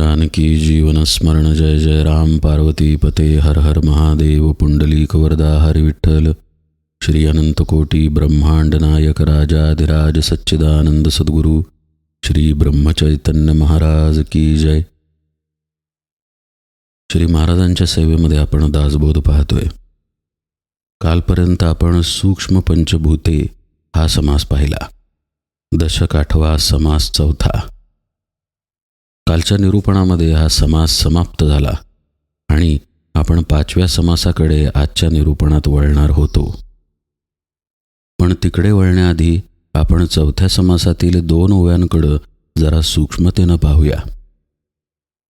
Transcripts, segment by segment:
जानकी जीवन स्मरण जय जय राम पार्वती पते हर हर महादेव पुंडलीक वरदा हरी विठ्ठल। श्री अनंत कोटी ब्रह्मांड नायक राजाधिराज सच्चिदानंद सद्गुरु श्री ब्रह्मचैतन्य महाराज की जय। श्री महाराजांच्या सेवेमध्ये आपण दासबोध पाहतोय. कालपर्यंत आपण सूक्ष्म पंचभूते हा समास पाहिला. दशक आठवा समास चौथा. कालच्या निरूपणामध्ये हा समास समाप्त झाला आणि आपण पाचव्या समासाकडे आजच्या निरूपणात वळणार होतो. पण तिकडे वळण्याआधी आपण चौथ्या समासातील दोन ओव्यांकडं जरा सूक्ष्मतेनं पाहूया.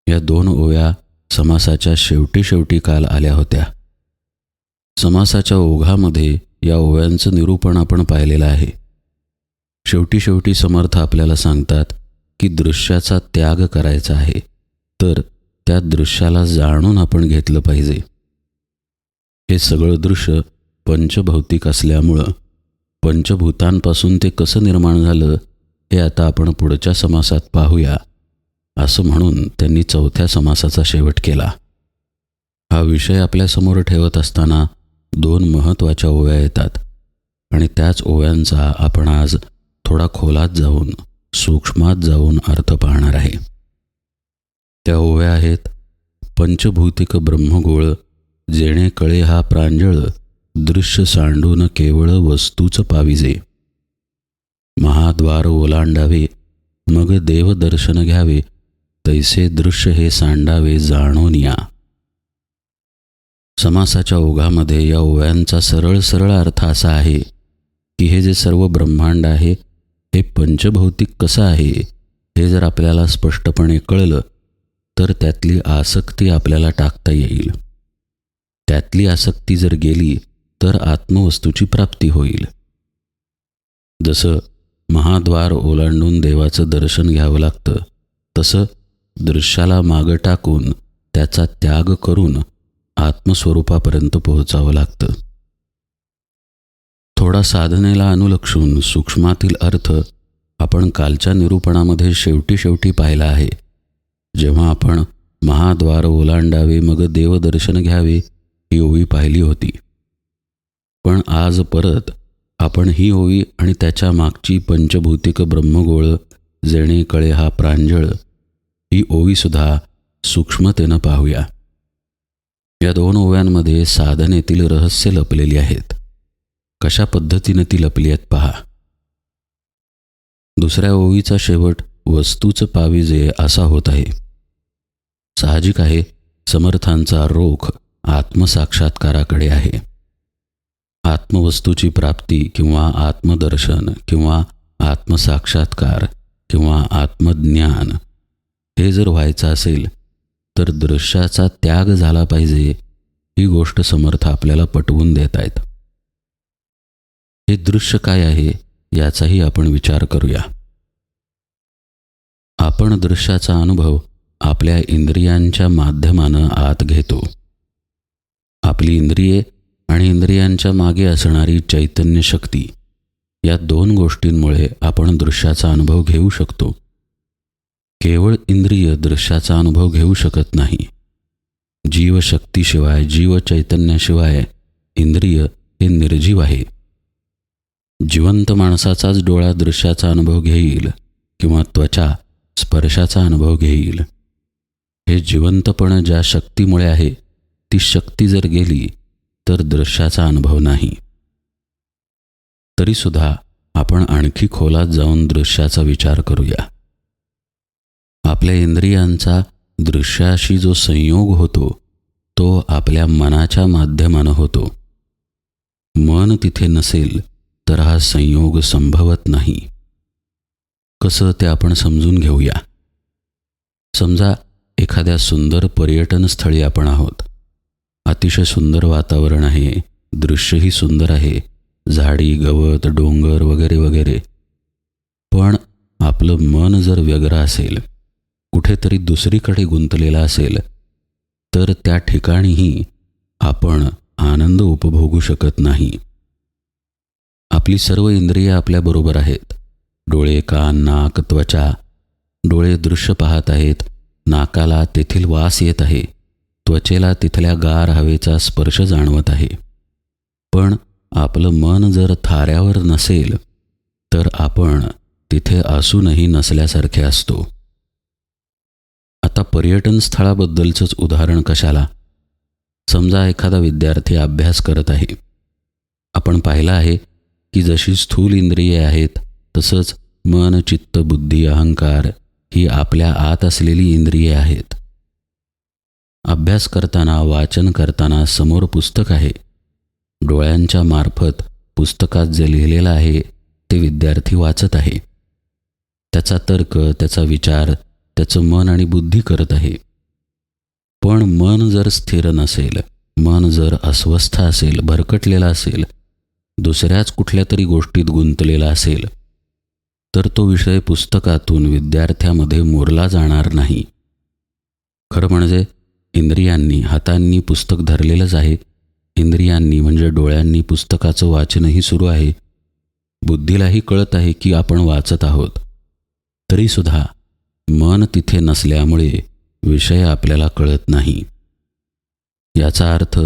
या दोन ओव्या समासाच्या शेवटी शेवटी काल आल्या होत्या. समासाच्या ओघामध्ये या ओव्यांचं निरूपण आपण पाहिलेलं आहे. शेवटी शेवटी समर्थ आपल्याला सांगतात की दृश्याचा त्याग करायचा आहे तर त्या दृश्याला जाणून आपण घेतलं पाहिजे. हे सगळं दृश्य पंचभौतिक असल्यामुळं पंचभूतांपासून ते कसं निर्माण झालं हे आता आपण पुढच्या समासात पाहूया असं म्हणून त्यांनी चौथ्या समासाचा शेवट केला. हा विषय आपल्यासमोर ठेवत असताना दोन महत्त्वाच्या ओव्या येतात आणि त्याच ओव्यांचा आपण आज थोडा खोलात जाऊन सूक्ष्मात जाऊन अर्थ पाहणार आहे. त्या ओव्या आहेत. पंचभूतिक ब्रह्मगोळ जेणे कळे हा प्रांजळ दृश्य सांडून केवळ वस्तूच पाविजे. महाद्वार ओलांडावे मग देवदर्शन घ्यावे तैसे दृश्य हे सांडावे जाणून या. समासाच्या ओघामध्ये या ओव्यांचा सरळ सरळ अर्थ असा आहे की हे जे सर्व ब्रह्मांड आहे हे पंचभौतिक कसं आहे हे जर आपल्याला स्पष्टपणे कळलं तर त्यातली आसक्ती आपल्याला टाकता येईल. त्यातली आसक्ती जर गेली तर आत्मवस्तूची प्राप्ती होईल. जसं महाद्वार ओलांडून देवाचं दर्शन घ्यावं लागतं तसं दृश्याला मागं टाकून त्याचा त्याग करून आत्मस्वरूपापर्यंत पोहोचावं लागतं. थोडा साधनेला अनुलक्षून सूक्ष्मातील अर्थ आपण कालच्या निरूपणामध्ये शेवटी शेवटी पाहिला आहे. जेव्हा आपण महाद्वार ओलांडावे मग देवदर्शन घ्यावे ही ओवी पाहिली होती. पण आज परत आपण ही ओवी आणि त्याच्या मागची पंचभौतिक ब्रह्मगोळ जेणे कळे हा प्रांजळ ही ओवीसुद्धा सूक्ष्मतेनं पाहूया. या दोन ओव्यांमध्ये साधनेतील रहस्य लपलेली आहेत. कशा पद्धतीनं ती लपली आहेत पहा. दुसऱ्या ओवीचा शेवट वस्तूचं पाविजे असा होत आहे. साहजिक आहे समर्थांचा रोख आत्मसाक्षात्काराकडे आहे. आत्मवस्तूची प्राप्ती किंवा आत्मदर्शन किंवा आत्मसाक्षात्कार किंवा आत्मज्ञान हे जर व्हायचं असेल तर दृश्याचा त्याग झाला पाहिजे ही गोष्ट समर्थ आपल्याला पटवून देत आहेत. हे दृश्य काय आहे याचाही आपण विचार करूया. आपण दृश्याचा अनुभव आपल्या इंद्रियांच्या माध्यमानं आत घेतो. आपली इंद्रिये आणि इंद्रियांच्या मागे असणारी चैतन्य शक्ती या दोन गोष्टींमुळे आपण दृश्याचा अनुभव घेऊ शकतो. केवळ इंद्रिय दृश्याचा अनुभव घेऊ शकत नाही. जीवशक्तीशिवाय जीवचैतन्याशिवाय इंद्रिय हे निर्जीव आहे. जिवंत माणसाचाच डोळा दृश्याचा अनुभव घेईल किंवा त्वचा स्पर्शाचा अनुभव घेईल. हे जिवंतपण ज्या शक्तीमुळे आहे ती शक्ती जर गेली तर दृश्याचा अनुभव नाही. तरीसुद्धा आपण आणखी खोलात जाऊन दृश्याचा विचार करूया. आपल्या इंद्रियांचा दृश्याशी जो संयोग होतो तो आपल्या मनाच्या माध्यमानं होतो. मन तिथे नसेल तर हा संयोग संभवत नाही. कसं ते आपण समजून घेऊया? समजा एखाद्या सुंदर पर्यटन स्थळी आपण आहोत. अतिशय सुंदर वातावरण आहे दृश्यही सुंदर आहे झाडी गवत डोंगर वगैरे वगैरे. पण आपलं मन जर व्यग्र असेल कुठेतरी दुसरीकडे गुंतलेलं असेल तर त्या ठिकाणीही आपण आनंद उपभोगू शकत नाही. आपली सर्व इंद्रिय आपल्याबरोबर आहेत. डोळे कान नाक त्वचा. डोळे दृश्य पाहत आहेत. नाकाला तेथील वास येत आहे. त्वचेला तिथल्या गार हवेचा स्पर्श जाणवत आहे. पण आपलं मन जर थाऱ्यावर नसेल तर आपण तिथे असूनही नसल्यासारखे असतो. आता पर्यटन स्थळाबद्दलचंच उदाहरण कशाला? समजा एखादा विद्यार्थी अभ्यास करत आहे. आपण पाहिलं आहे की जशी स्थूल इंद्रिये आहेत तसंच मन चित्त बुद्धी अहंकार ही आपल्या आत असलेली इंद्रिये आहेत. अभ्यास करताना वाचन करताना समोर पुस्तक आहे. डोळ्यांच्या मार्फत पुस्तकात जे लिहिलेलं आहे ते विद्यार्थी वाचत आहे. त्याचा तर्क त्याचा विचार त्याचं मन आणि बुद्धी करत आहे. पण मन जर स्थिर नसेल मन जर अस्वस्थ असेल भरकटलेलं असेल दुसऱ्याच कुठल्या तरी गोष्टीत गुंतलेला असेल तर तो विषय पुस्तकातून विद्यार्थ्यामध्ये मोरला जाणार नाही. खरं म्हणजे इंद्रियांनी हातांनी पुस्तक धरलेलंच आहे. इंद्रियांनी म्हणजे डोळ्यांनी पुस्तकाचं वाचनही सुरू आहे. बुद्धीलाही कळत आहे की आपण वाचत आहोत. तरीसुद्धा मन तिथे नसल्यामुळे विषय आपल्याला कळत नाही. याचा अर्थ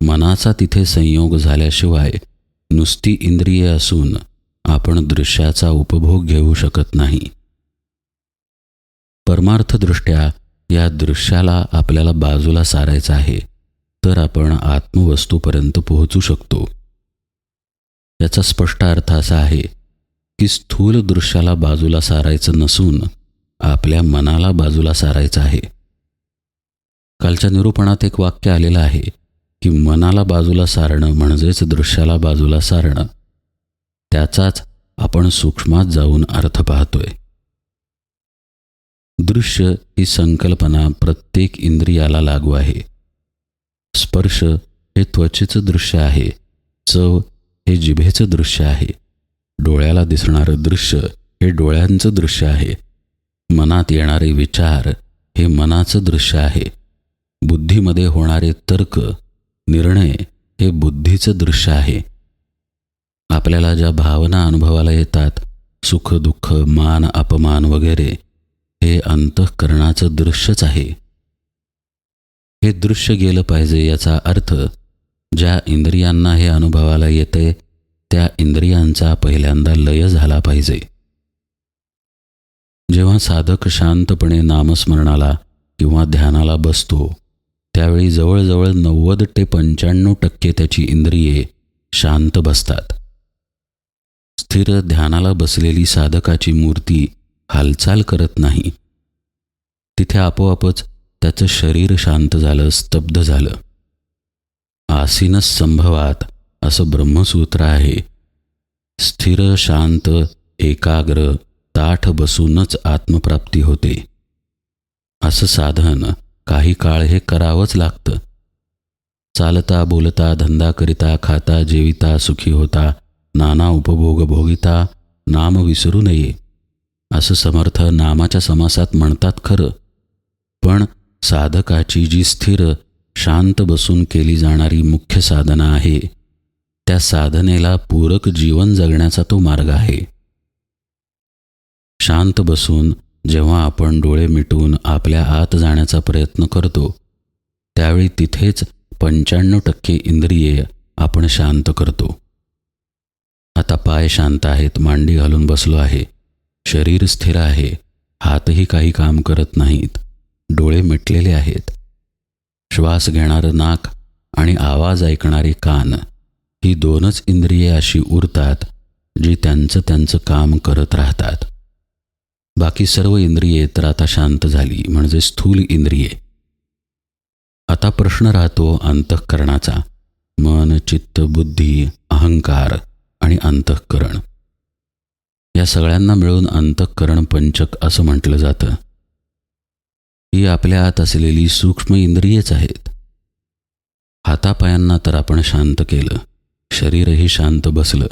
मनाचा तिथे संयोग झाल्याशिवाय नुसती इंद्रिये असून आपण दृश्याचा उपभोग घेऊ शकत नाही. परमार्थदृष्ट्या या दृश्याला आपल्याला बाजूला सारायचं आहे तर आपण आत्मवस्तूपर्यंत पोहोचू शकतो. याचा स्पष्ट अर्थ असा आहे की स्थूल दृश्याला बाजूला सारायचं नसून आपल्या मनाला बाजूला सारायचं आहे. कालच्या निरूपणात एक वाक्य आलेलं आहे की मनाला बाजूला सारणं म्हणजेच दृश्याला बाजूला सारणं त्याचाच आपण सूक्ष्मात जाऊन अर्थ पाहतोय. दृश्य ही संकल्पना प्रत्येक इंद्रियाला लागू आहे. स्पर्श हे त्वचेचं दृश्य आहे चव हे जिभेचं दृश्य आहे डोळ्याला दिसणारं दृश्य हे डोळ्यांचं दृश्य आहे मनात येणारे विचार हे मनाचं दृश्य आहे बुद्धीमध्ये होणारे तर्क निर्णय हे बुद्धीचं दृश्य आहे. आपल्याला ज्या भावना अनुभवाला येतात सुख दुःख मान अपमान वगैरे हे अंतःकरणाचं दृश्यच आहे. हे दृश्य गेलं पाहिजे याचा अर्थ ज्या इंद्रियांना हे अनुभवाला येते त्या इंद्रियांचा पहिल्यांदा लय झाला पाहिजे. जेव्हा साधक शांतपणे नामस्मरणाला किंवा ध्यानाला बसतो त्यावेळी जवळजवळ नव्वद ते पंच्याण्णव टक्के त्याची इंद्रिये शांत बसतात. स्थिर ध्यानाला बसलेली साधकाची मूर्ती हालचाल करत नाही. तिथे आपोआपच त्याचं शरीर शांत झालं स्तब्ध झालं. आसीनच संभवात असं ब्रह्मसूत्र आहे. स्थिर शांत एकाग्र ताठ बसूनच आत्मप्राप्ती होते. असं साधन काही काळ हे करावंच लागतं. चालता बोलता धंदा करिता खाता जेविता सुखी होता नाना उपभोग भोगिता नाम विसरू नये. असं समर्थ नामाच्या समासात म्हणतात खरं. पण साधकाची जी स्थिर शांत बसून केली जाणारी मुख्य साधना आहे त्या साधनेला पूरक जीवन जगण्याचा तो मार्ग आहे. शांत बसून जेव्हा आपण डोळे मिटून आपल्या आत जाण्याचा प्रयत्न करतो त्यावेळी तिथेच पंच्याण्णव टक्के इंद्रिये आपण शांत करतो. आता पाय शांत आहेत मांडी घालून बसलो आहे शरीर स्थिर आहे हातही काही काम करत नाहीत डोळे मिटलेले आहेत. श्वास घेणारं नाक आणि आवाज ऐकणारे कान ही दोनच इंद्रिये अशी उरतात जी त्यांचं त्यांचं काम करत राहतात. बाकी सर्व इंद्रिये तर आता शांत झाली म्हणजे स्थूल इंद्रिये. आता प्रश्न राहतो अंतःकरणाचा. मन चित्त बुद्धी अहंकार आणि अंतःकरण. या सगळ्यांना मिळून अंतःकरण पंचक असं म्हटलं जातं. ही आपल्या आत असलेली सूक्ष्म इंद्रियेच आहेत. हातापायांना तर आपण शांत केलं शरीरही शांत बसलं.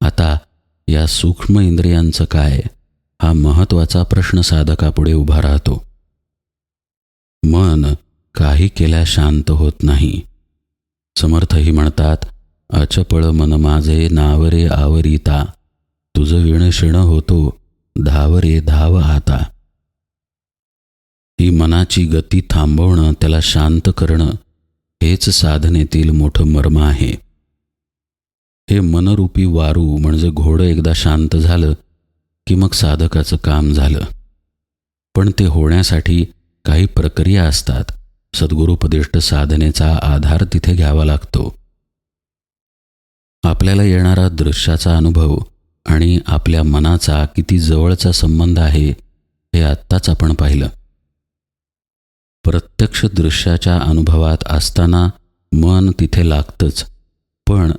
आता या सूक्ष्म इंद्रियांचं काय? हा महत्त्वाचा प्रश्न साधकापुढे उभा राहतो. मन काही केल्या शांत होत नाही. समर्थही म्हणतात अचपळ मन माझे नावरे आवरिता. तुझं विण शिण होतो धावरे धाव आता. ही मनाची गती थांबवणं त्याला शांत करणं हेच साधनेतील मोठं मर्म आहे. हे मनरूपी वारू म्हणजे घोडं एकदा शांत झालं की मग साधकाचं काम झालं. पण ते होण्यासाठी काही प्रक्रिया असतात. सद्गुरुपदिष्ट साधनेचा आधार तिथे घ्यावा लागतो. आपल्याला येणारा दृश्याचा अनुभव आणि आपल्या मनाचा किती जवळचा संबंध आहे हे आत्ताच आपण पाहिलं. प्रत्यक्ष दृश्याच्या अनुभवात असताना मन तिथे लागतंच पण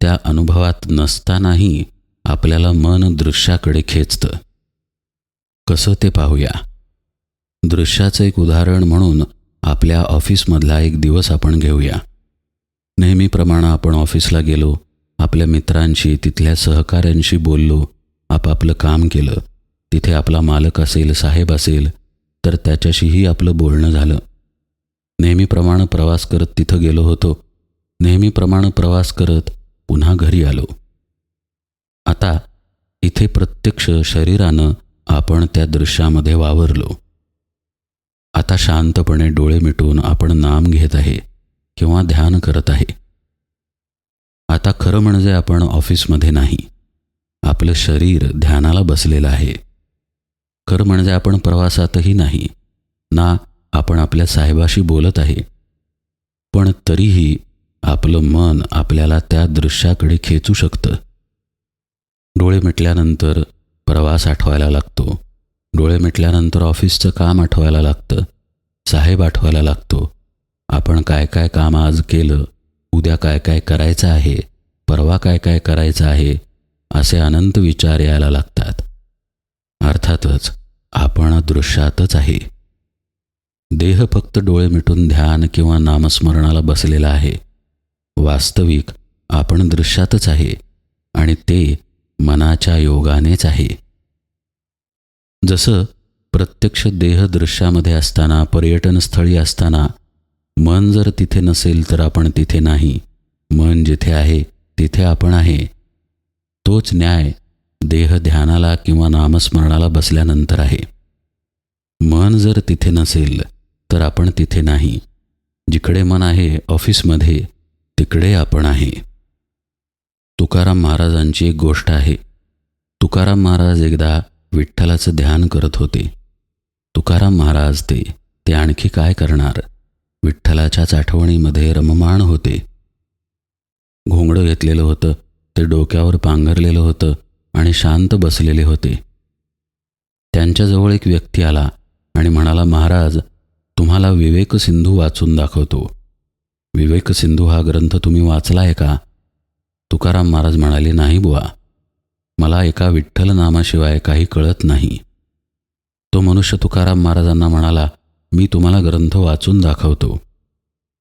त्या अनुभवात नसतानाही आपल्याला मन दृश्याकडे खेचतं. कसं ते पाहूया? दृश्याचं एक उदाहरण म्हणून आपल्या ऑफिसमधला एक दिवस आपण घेऊया. नेहमीप्रमाणे आपण ऑफिसला गेलो आपल्या मित्रांशी तिथल्या सहकाऱ्यांशी बोललो आपापलं काम केलं तिथे आपला मालक असेल साहेब असेल तर त्याच्याशीही आपलं बोलणं झालं. नेहमीप्रमाणे प्रवास करत तिथं गेलो होतो. नेहमीप्रमाणे प्रवास करत पुन्हा घरी आलो. आता इथे प्रत्यक्ष शरीरानं आपण त्या दृश्यामध्ये वावरलो. आता शांतपणे डोळे मिटून आपण नाम घेत आहे किंवा ध्यान करत आहे. आता खरं म्हणजे आपण ऑफिसमध्ये नाही. आपलं शरीर ध्यानाला बसलेलं आहे. खरं म्हणजे आपण प्रवासातही नाही. ना आपण आपल्या साहेबाशी बोलत आहे. पण तरीही आपलं मन आपल्याला त्या दृश्याकडे खेचू शकतं. डोळे मिटल्यानंतर प्रवास आठवायला लागतो. डोळे मिटल्यानंतर ऑफिसचं काम आठवायला लागतं. साहेब आठवायला लागतो आपण काय काय काम आज केलं उद्या काय काय करायचं आहे परवा काय काय करायचं आहे असे अनंत विचार यायला लागतात. अर्थातच आपण दृश्यातच आहे. देह फक्त डोळे मिटून ध्यान किंवा नामस्मरणाला बसलेला आहे. वास्तविक आपण दृश्यातच आहे आणि ते मनाच्या योगानेच आहे. जसं प्रत्यक्ष देह दृश्यामध्ये असताना पर्यटनस्थळी असताना मन जर तिथे नसेल तर आपण तिथे नाही. मन जिथे आहे तिथे आपण आहे. तोच न्याय देह ध्यानाला किंवा नामस्मरणाला बसल्यानंतर आहे. मन जर तिथे नसेल तर आपण तिथे नाही. जिकडे मन आहे ऑफिसमध्ये तिकडे आपण आहे. तुकाराम महाराजांची एक गोष्ट आहे. तुकाराम महाराज एकदा विठ्ठलाचं ध्यान करत होते. तुकाराम महाराज ते ते आणखी काय करणार? विठ्ठलाच्याच आठवणीमध्ये रममाण होते. घोंगडं घेतलेलं होतं ते डोक्यावर पांघरलेलं होतं आणि शांत बसलेले होते. त्यांच्याजवळ एक व्यक्ती आला आणि म्हणाला महाराज तुम्हाला विवेक सिंधू वाचून दाखवतो. विवेक सिंधू हा ग्रंथ तुम्ही वाचला आहे का? तुकाराम महाराज म्हणाले नाही बुवा मला एका विठ्ठल नामाशिवाय काही कळत नाही. तो मनुष्य तुकाराम महाराजांना म्हणाला मी तुम्हाला ग्रंथ वाचून दाखवतो.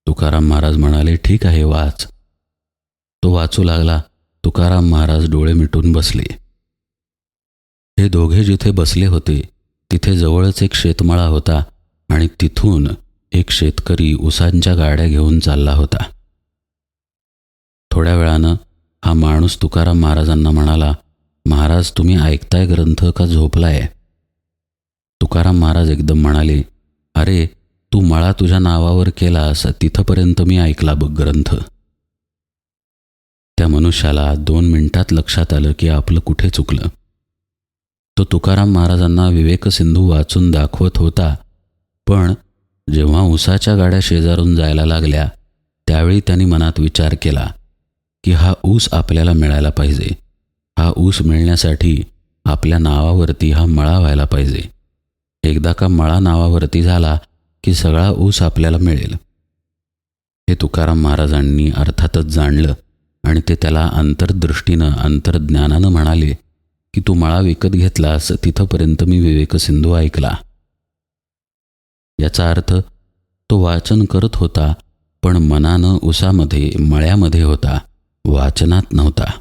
तुकाराम महाराज म्हणाले ठीक आहे वाच. तो वाचू लागला. तुकाराम महाराज डोळे मिटून बसले. हे दोघे जिथे बसले होते तिथे जवळच एक शेतमळा होता आणि तिथून एक शेतकरी उसांच्या गाड्या घेऊन चालला होता. थोड्या वेळानं हा माणूस तुकाराम महाराजांना म्हणाला महाराज तुम्ही ऐकताय ग्रंथ का झोपलाय? तुकाराम महाराज एकदम म्हणाले अरे तू मळा तुझ्या नावावर केलास तिथंपर्यंत मी ऐकला बघ ग्रंथ. त्या मनुष्याला दोन मिनिटात लक्षात आलं की आपलं कुठे चुकलं. तो तुकाराम महाराजांना विवेक सिंधू वाचून दाखवत होता पण जेव्हा उसाच्या गाड्या शेजारून जायला लागल्या त्यावेळी त्यांनी मनात विचार केला की हा ऊस आपल्याला मिळायला पाहिजे. हा ऊस मिळण्यासाठी आपल्या नावावरती हा मळा व्हायला पाहिजे. एकदा का मळा नावावरती झाला की सगळा ऊस आपल्याला मिळेल. हे तुकाराम महाराजांनी अर्थातच जाणलं आणि ते त्याला अंतर्दृष्टीनं अंतर्ज्ञानानं म्हणाले की तू मळा विकत घेतलास तिथंपर्यंत मी विवेकसिंधू ऐकला. याचा अर्थ तो वाचन करत होता पण मनानं उसामध्ये मळ्यामध्ये होता. वाचनात नव्हता.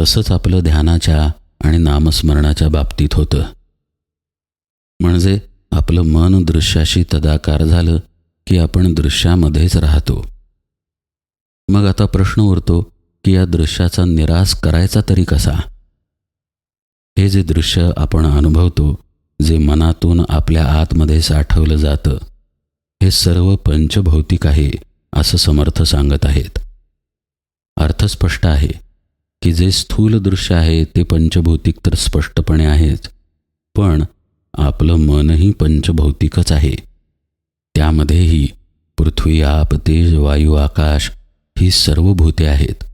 तसंच आपलं ध्यानाच्या आणि नामस्मरणाच्या बाबतीत होतं. म्हणजे आपलं मन दृश्याशी तदाकार झालं की आपण दृश्यामध्येच राहतो. मग आता प्रश्न उरतो की या दृश्याचा निराश करायचा तरी कसा? हे जे दृश्य आपण अनुभवतो जे मनातून आपल्या आतमध्ये साठवलं जातं हे सर्व पंचभौतिक आहे असं समर्थ सांगत आहेत. अर्थ स्पष्ट आहे की जे स्थूल दृश्य आहे ते पंचभौतिक तर स्पष्टपणे आहेच पण आपलं मनही पंचभौतिकच आहे. त्यामध्येही पृथ्वी आप तेज वायू आकाश ही सर्व भूते आहेत.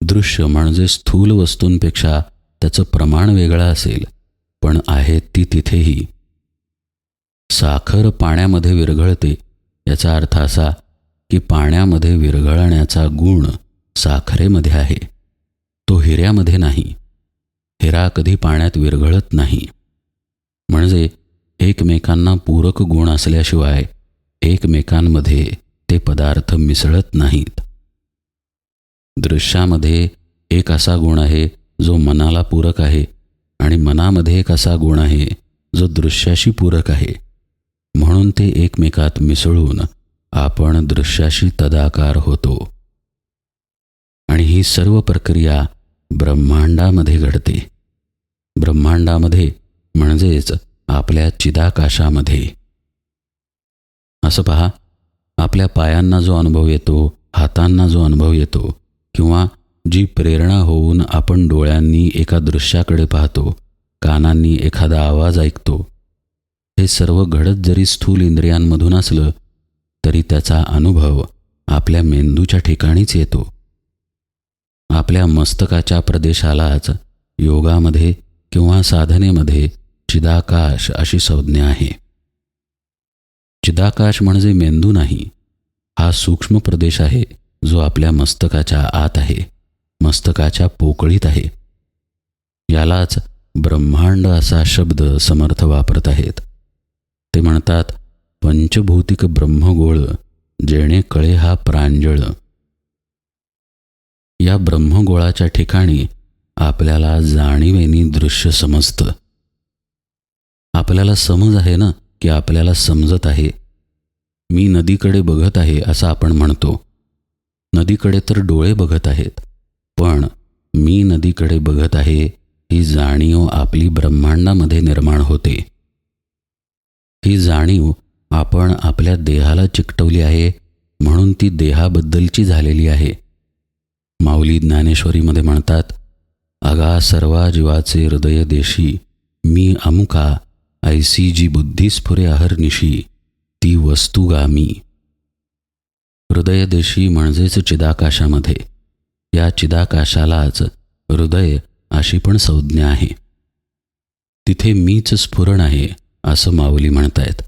दृश्य म्हणजे स्थूल वस्तूंपेक्षा त्याचं प्रमाण वेगळं असेल पण आहेत ती तिथेही. साखर पाण्यामध्ये विरघळते याचा अर्थ असा की पाण्यामध्ये विरघळण्याचा गुण साखरेमध्ये आहे. तो हिऱ्यामध्ये नाही. हिरा कधी पाण्यात विरघळत नाही. म्हणजे एकमेकांना पूरक गुण असल्याशिवाय एकमेकांमध्ये ते पदार्थ मिसळत नाहीत. दृश्यामध्ये एक असा गुण आहे जो मनाला पूरक आहे आणि मनामध्ये एक असा गुण आहे जो दृश्याशी पूरक आहे. म्हणून ते एकमेकात मिसळून आपण दृश्याशी तदाकार होतो. आणि ही सर्व प्रक्रिया ब्रह्मांडामध्ये घडते. ब्रह्मांडामध्ये म्हणजेच आपल्या चिदाकाशामध्ये. असं पहा आपल्या पायांना जो अनुभव येतो हातांना जो अनुभव येतो किंवा जी प्रेरणा होऊन आपण डोळ्यांनी एका दृश्याकडे पाहतो कानांनी एखादा आवाज ऐकतो हे सर्व घडत जरी स्थूल इंद्रियांमधून असलं तरी त्याचा अनुभव आपल्या मेंदूच्या ठिकाणीच येतो. आपल्या मस्तकाच्या प्रदेशालाच योगामध्ये किंवा साधनेमध्ये चिदाकाश अशी संज्ञा आहे. चिदाकाश म्हणजे मेंदू नाही हा सूक्ष्म प्रदेश आहे जो आपल्या मस्तकाच्या आत आहे मस्तकाच्या पोकळीत आहे. यालाच ब्रह्मांड असा शब्द समर्थ वापरत आहेत. ते म्हणतात पंचभौतिक ब्रह्मगोळ जेणे कळे हा प्रांजळ. या ब्रह्मगोळाच्या ठिकाणी आपल्याला जाणीवेनी दृश्य समजतं. आपल्याला समज आहे ना की आपल्याला समजत आहे. मी नदीकडे बघत आहे असं आपण म्हणतो. नदीकडे तर डोळे बघत आहेत. पण मी नदीकडे बघत आहे ही जाणीव आपली ब्रह्मांडामध्ये निर्माण होते. ही जाणीव आपण आपल्या देहाला चिकटवली आहे म्हणून ती देहाबद्दलची झालेली आहे. माऊली ज्ञानेश्वरीमध्ये म्हणतात अगा सर्वा जीवाचे हृदय देशी मी अमुका ऐसी जी बुद्धिस्फुरे अहर्निशी ती वस्तुगामी हृदयदेशी म्हणजेच चिदाकाशामध्ये. या चिदाकाशालाच हृदय अशी पण संज्ञा आहे. तिथे मीच स्फुरण आहे असं माऊली म्हणतायत.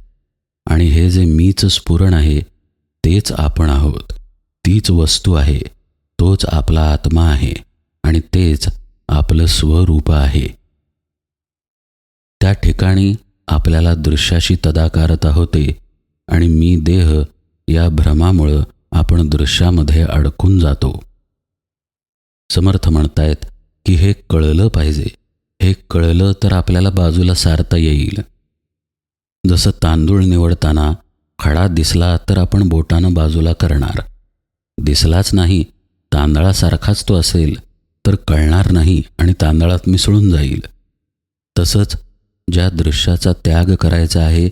आणि हे जे मीच स्फुरण आहे तेच आपण आहोत. तीच वस्तू आहे. तोच आपला आत्मा आहे आणि तेच आपलं स्वरूप आहे. त्या ठिकाणी आपल्याला दृश्याशी तदाकारता होते आणि मी देह या भ्रमामुळं आपण दृश्यामध्ये अडकून जातो. समर्थ म्हणतायत की हे कळलं पाहिजे. हे कळलं तर आपल्याला बाजूला सारता येईल. जसं तांदूळ निवडताना खडा दिसला तर आपण बोटानं बाजूला करणार. दिसलाच नाही तांदळासारखाच तो असेल तर कळणार नाही आणि तांदळात मिसळून जाईल. तसंच ज्या दृश्याचा त्याग करायचा आहे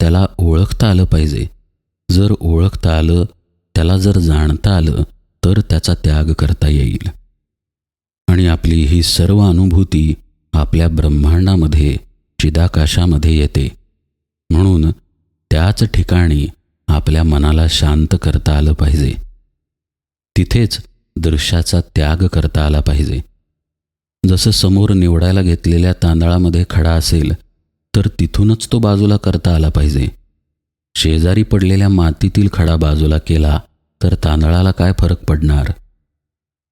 त्याला ओळखता आलं पाहिजे. जर ओळखता आलं त्याला जर जाणता आलं तर त्याचा त्याग करता येईल. आणि आपली ही सर्व अनुभूती आपल्या ब्रह्मांडामध्ये चिदाकाशामध्ये येते. म्हणून त्याच ठिकाणी आपल्या मनाला शांत करता आलं पाहिजे. तिथेच दृश्याचा त्याग करता आला पाहिजे. जसं समोर निवडायला घेतलेल्या तांदळामध्ये खडा असेल तर तिथूनच तो बाजूला करता आला पाहिजे. शेजारी पडलेल्या मातीतील खडा बाजूला केला तर तांदळाला काय फरक पडणार?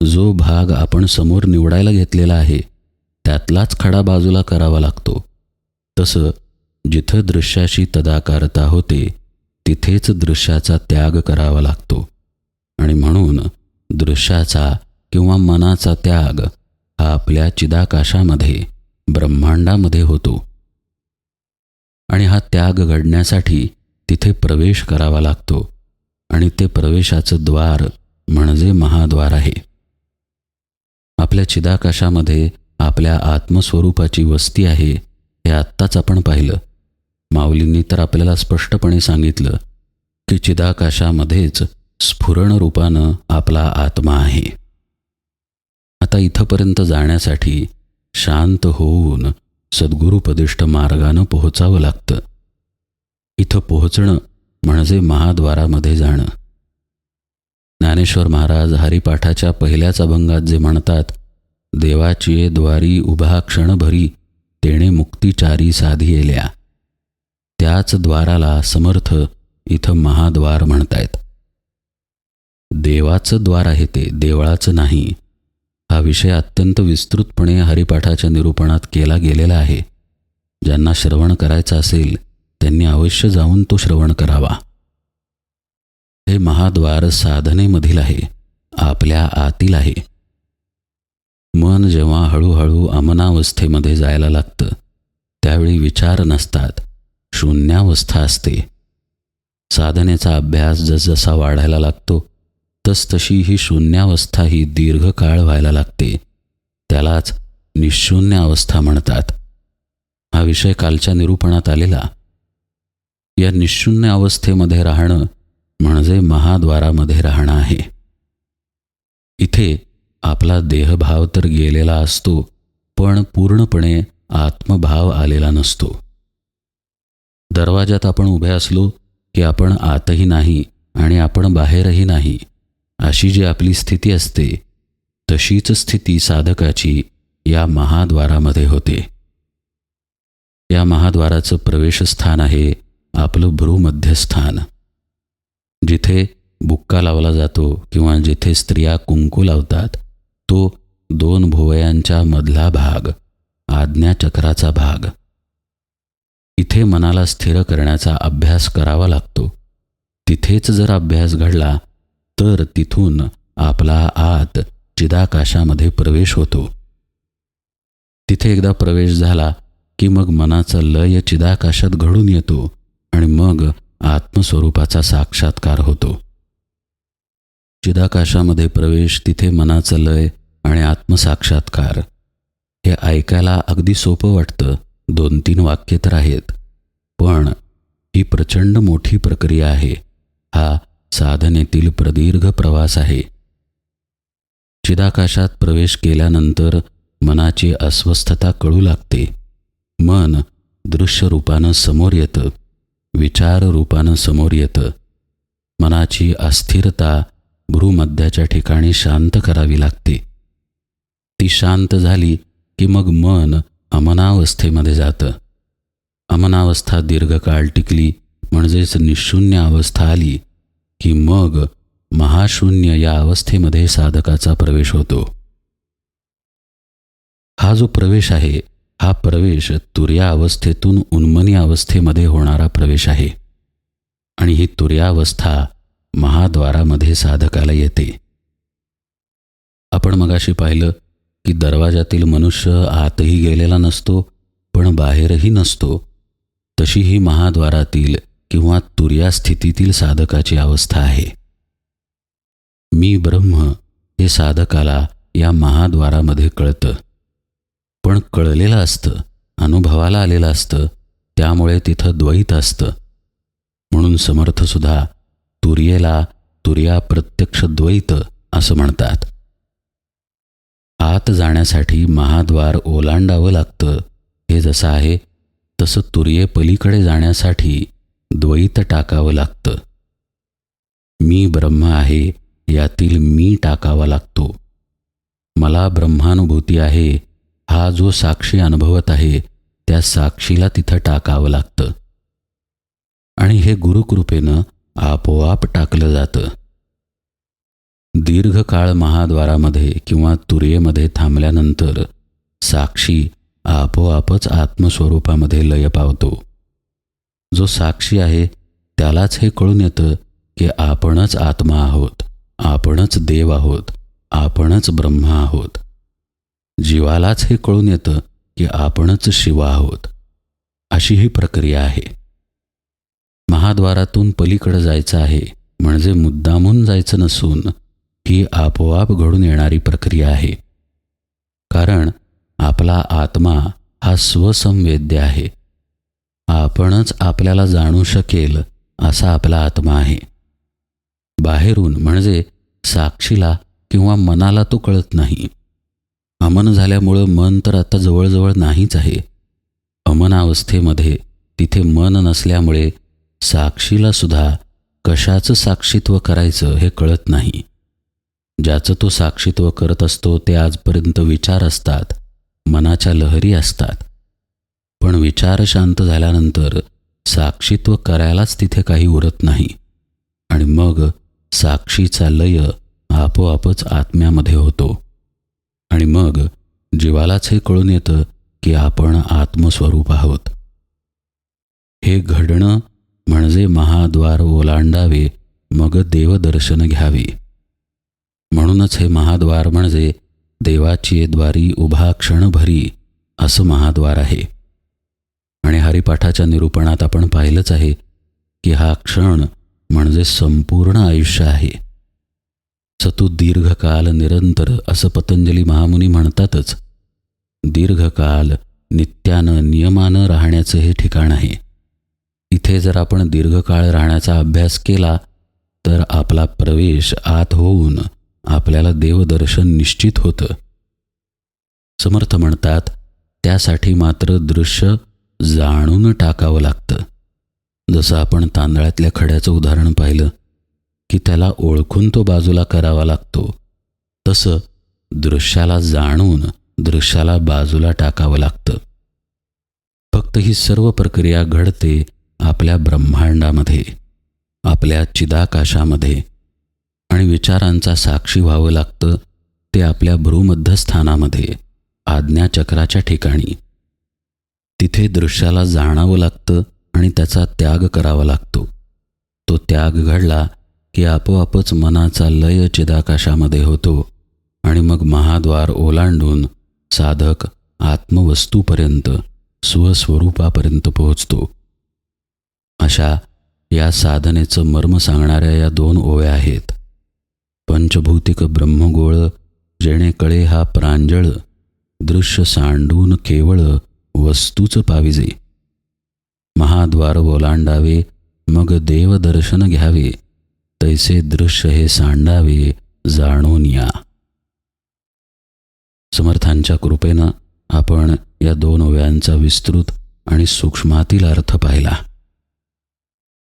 जो भाग आपण समोर निवडायला घेतलेला आहे त्यातलाच खडा बाजूला करावा लागतो. तसं जिथं दृश्याशी तदाकारता होते तिथेच दृश्याचा त्याग करावा लागतो. आणि म्हणून दृश्याचा किंवा मनाचा त्याग हा आपल्या चिदाकाशामध्ये ब्रह्मांडामध्ये होतो. आणि हा त्याग घडण्यासाठी तिथे प्रवेश करावा लागतो आणि ते प्रवेशाचं द्वार म्हणजे महाद्वार आहे. आपल्या चिदाकाशामध्ये आपल्या आत्मस्वरूपाची वस्ती आहे हे आत्ताच आपण पाहिलं. माऊलींनी तर आपल्याला स्पष्टपणे सांगितलं की चिदाकाशामध्येच स्फुरण रूपानं आपला आत्मा आहे. आता इथंपर्यंत जाण्यासाठी शांत होऊन सद्गुरुपदिष्ट मार्गानं पोहोचावं लागतं. इथं पोहोचणं म्हणजे महाद्वारामध्ये जाणं. ज्ञानेश्वर महाराज हरिपाठाच्या पहिल्याच अभंगात जे म्हणतात देवाची द्वारी उभा क्षणभरी तेणे मुक्तिचारी साधी येल्या त्याच द्वाराला समर्थ इथं महाद्वार म्हणतायत. देवाचं द्वार आहे ते देवळाचं नाही. हा विषय अत्यंत विस्तृतपणे हरिपाठाच्या निरूपणात केला गेलेला आहे. ज्यांना श्रवण करायचं असेल त्यांनी अवश्य जाऊन तो श्रवण करावा. हे महाद्वार साधनेमधील आहे आपल्या आतील आहे. मन जेव्हा हळूहळू अमनावस्थेमध्ये जायला लागतं त्यावेळी विचार नसतात शून्यावस्था असते. साधनेचा अभ्यास जसजसा वाढायला लागतो तसतशी ही शून्यावस्था ही दीर्घकाळ व्हायला लागते. त्यालाच निशून्य अवस्था म्हणतात. हा विषय कालच्या निरूपणात आलेला. या निशून्य अवस्थेमध्ये राहणं म्हणजे महाद्वारामध्ये राहणं आहे. इथे आपला देहभाव तर गेलेला असतो पण पूर्णपणे आत्मभाव आलेला नसतो. दरवाजात आपण उभे असलो की आपण आतही नाही आणि आपण बाहेरही नाही. अशी जी आपली स्थिती असते तशीच स्थिती साधकाची या महाद्वारामध्ये होते. या महाद्वाराचं प्रवेशस्थान आहे आपलं भ्रूमध्यस्थान. जिथे बुक्का लावला जातो किंवा जिथे स्त्रिया कुंकू लावतात तो दोन भुवयांच्या मधला भाग आज्ञाचक्राचा भाग. इथे मनाला स्थिर करण्याचा अभ्यास करावा लागतो. तिथेच जर अभ्यास घडला तर तिथून आपला आत चिदाकाशामध्ये प्रवेश होतो. तिथे एकदा प्रवेश झाला की मग मनाचा लय चिदाकाशात घडून येतो आणि मग आत्मस्वरूपाचा साक्षात्कार होतो. चिदाकाशामध्ये प्रवेश तिथे मनाचं लय आणि आत्मसाक्षात्कार. हे ऐकायला अगदी सोपं वाटतं. दोन तीन वाक्य तर आहेत. पण ही प्रचंड मोठी प्रक्रिया आहे. हा साधनेतील प्रदीर्घ प्रवास आहे. चिदाकाशात प्रवेश केल्यानंतर मनाची अस्वस्थता कळू लागते. मन दृश्य रूपानं समोर येतं विचार रूपानं समोर येतं. मनाची अस्थिरता भ्रूमध्याच्या ठिकाणी शांत करावी लागते. ती शांत झाली की मग मन अमनावस्थेमध्ये जातं. अमनावस्था दीर्घकाळ टिकली म्हणजेच निशून्य अवस्था आली की मग महाशून्य या अवस्थेमध्ये साधकाचा प्रवेश होतो. हा जो प्रवेश आहे हा प्रवेश तुर्या अवस्थेतून उन्मनी अवस्थेमध्ये होणारा प्रवेश आहे. आणि ही तुर्यावस्था महाद्वारामध्ये साधकाला येते. आपण मगाशी पाहिलं की दरवाजातील मनुष्य आतही गेलेला नसतो पण बाहेरही नसतो तशी ही महाद्वारातील किंवा तुर्या स्थितीतील साधकाची अवस्था आहे. मी ब्रह्म हे साधकाला या महाद्वारामध्ये कळतं. पण कळलेलं असतं अनुभवाला आलेलं असतं त्यामुळे तिथं द्वैत असतं. म्हणून समर्थसुद्धा तुर्येला तुर्या प्रत्यक्ष द्वैत असं म्हणतात. आत जाण्यासाठी महाद्वार ओलांडावं लागतं हे जसं आहे तसं तुर्ये पलीकडे जाण्यासाठी द्वैत टाकावं लागतं. मी ब्रह्म आहे यातील मी टाकावा लागतो. मला ब्रह्मानुभूती आहे हा जो साक्षी अनुभवत आहे त्या साक्षीला तिथं टाकावं लागतं. आणि हे गुरुकृपेनं आपोआप टाकलं जातं. दीर्घकाळ महाद्वारामध्ये किंवा तुर्येमध्ये थांबल्यानंतर साक्षी आपोआपच आत्मस्वरूपामध्ये लय पावतो. जो साक्षी आहे त्यालाच हे कळून येतं की आपणच आत्मा आहोत आपणच देव आहोत आपणच ब्रह्मा आहोत. जीवालाच हे कळून येतं की आपणच शिव आहोत. अशी ही प्रक्रिया आहे. महाद्वारातून पलीकडे जायचं आहे म्हणजे मुद्दामून जायचं नसून ही आपोआप घडून येणारी प्रक्रिया आहे. कारण आपला आत्मा हा स्वसंवेद्य आहे. आपणच आपल्याला जाणू शकेल असा आपला आत्मा आहे. बाहेरून म्हणजे साक्षीला किंवा मनाला तो कळत नाही. अमन झाल्यामुळं मन तर आता जवळजवळ नाहीच आहे. अमनावस्थेमध्ये तिथे मन नसल्यामुळे साक्षीला सुद्धा कशाचं साक्षीत्व करायचं हे कळत नाही. ज्याचं तो साक्षीत्व करत असतो ते आजपर्यंत विचार असतात मनाच्या लहरी असतात. पण विचार शांत झाल्यानंतर साक्षीत्व करायलाच तिथे काही उरत नाही. आणि मग साक्षीचा लय आपोआपच आत्म्यामध्ये होतो. आणि मग जीवालाच हे कळून येतं की आपण आत्मस्वरूप आहोत. हे घडणं म्हणजे महाद्वार ओलांडावे मग देवदर्शन घ्यावे. म्हणूनच हे महाद्वार म्हणजे देवाची द्वारी उभा क्षणभरी असं महाद्वार आहे. आणि हरिपाठाच्या निरूपणात आपण पाहिलंच आहे की हा क्षण म्हणजे संपूर्ण आयुष्य आहे. सतू दीर्घकाल निरंतर असं पतंजली महामुनी म्हणतातच दीर्घकाल नित्यानं नियमानं राहण्याचं हे ठिकाण आहे. इथे जर आपण दीर्घकाळ राहण्याचा अभ्यास केला तर आपला प्रवेश आत होऊन आपल्याला देवदर्शन निश्चित होतं. समर्थ म्हणतात त्यासाठी मात्र दृश्य जाणून टाकावं लागतं. जसं आपण तांदळातल्या खड्याचं उदाहरण पाहिलं की त्याला ओळखून तो बाजूला करावा लागतो. तसं दृश्याला जाणून दृश्याला बाजूला टाकावं लागतं. फक्त ही सर्व प्रक्रिया घडते आपल्या ब्रह्मांडामध्ये आपल्या चिदाकाशामध्ये. आणि विचारांचा साक्षी व्हावं लागतं ते आपल्या भ्रूमध्यस्थानामध्ये आज्ञाचक्राच्या ठिकाणी. तिथे दृश्याला जाणावं लागतं आणि त्याचा त्याग करावा लागतो. तो त्याग घडला की आपोआपच मनाचा लय चिदाकाशामध्ये होतो आणि मग महाद्वार ओलांडून साधक आत्मवस्तूपर्यंत स्वस्वरूपापर्यंत पोहोचतो. अशा या साधनेचं मर्म सांगणाऱ्या या दोन ओव्या आहेत. पंचभौतिक ब्रह्मगोळ जेणे कळे हा प्रांजळ दृश्य सांडून केवळ वस्तूच पाविजे. महाद्वार ओलांडावे मग देवदर्शन घ्यावे तैसे दृश्य हे सांडावे जाणून या. समर्थांच्या कृपेनं आपण या दोन ओव्यांचा विस्तृत आणि सूक्ष्मातील अर्थ पाहिला.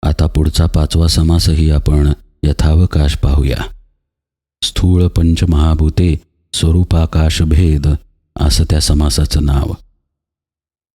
आता पुढचा पाचवा समासही आपण यथावकाश पाहूया. स्थूळ पंचमहाभूते स्वरूपाकाशभेद असं त्या समासाचं नाव.